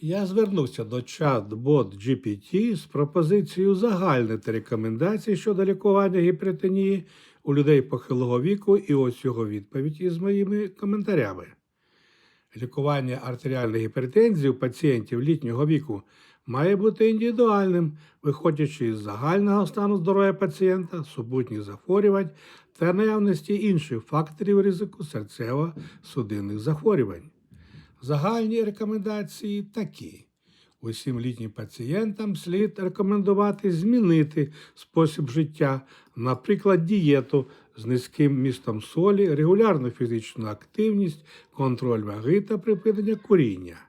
Я звернувся до чат-бот GPT з пропозицією загальнити рекомендації щодо лікування гіпертонії у людей похилого віку, і ось його відповідь із моїми коментарями. Лікування артеріальної гіпертензії у пацієнтів літнього віку має бути індивідуальним, виходячи із загального стану здоров'я пацієнта, супутніх захворювань та наявності інших факторів ризику серцево-судинних захворювань. Загальні рекомендації такі. Усім літнім пацієнтам слід рекомендувати змінити спосіб життя, наприклад, дієту з низьким містом солі, регулярну фізичну активність, контроль ваги та припинення куріння.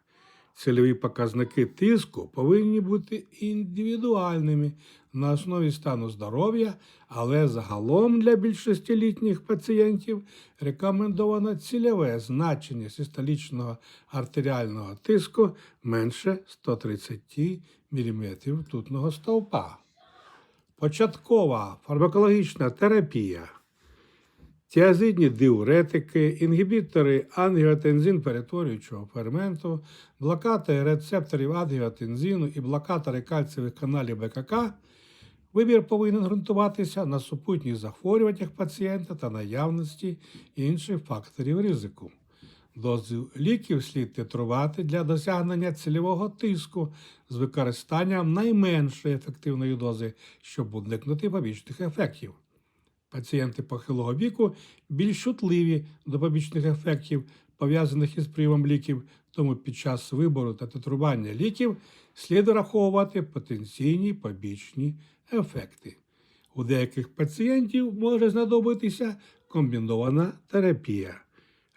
Цільові показники тиску повинні бути індивідуальними на основі стану здоров'я, але загалом для більшості літніх пацієнтів рекомендовано цільове значення систолічного артеріального тиску менше 130 мм ртутного стовпа. Початкова фармакологічна терапія. Тіазидні диуретики, інгібітори ангіотензин перетворюючого ферменту, блокатори рецепторів ангіотензину і блокатори кальцієвих каналів БКК. Вибір повинен ґрунтуватися на супутніх захворюваннях пацієнта та наявності інших факторів ризику. Дозу ліків слід титрувати для досягнення цільового тиску з використанням найменшої ефективної дози, щоб уникнути побічних ефектів. Пацієнти похилого віку більш чутливі до побічних ефектів, пов'язаних із прийомом ліків, тому під час вибору та титрування ліків слід враховувати потенційні побічні ефекти. У деяких пацієнтів може знадобитися комбінована терапія.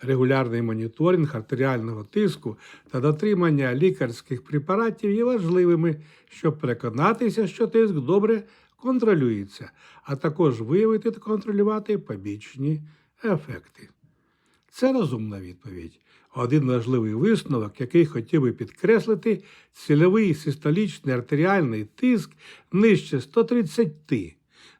Регулярний моніторинг артеріального тиску та дотримання лікарських препаратів є важливими, щоб переконатися, що тиск добре контролюється, а також виявити та контролювати побічні ефекти. Це розумна відповідь. Один важливий висновок, який хотів би підкреслити, цільовий систолічний артеріальний тиск нижче 130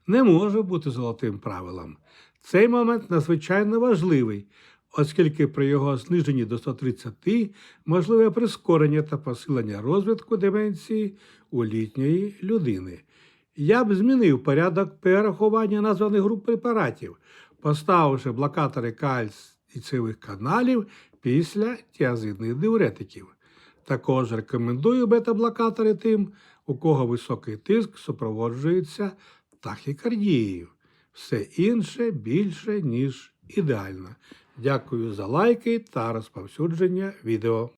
не може бути золотим правилом. Цей момент надзвичайно важливий, оскільки при його зниженні до 130 можливе прискорення та посилення розвитку деменції у літньої людини. Я б змінив порядок перерахування названих груп препаратів, поставивши блокатори кальційцевих каналів після тіазидних диуретиків. Також рекомендую бета-блокатори тим, у кого високий тиск супроводжується тахікардією. Все інше більше, ніж ідеально. Дякую за лайки та розповсюдження відео.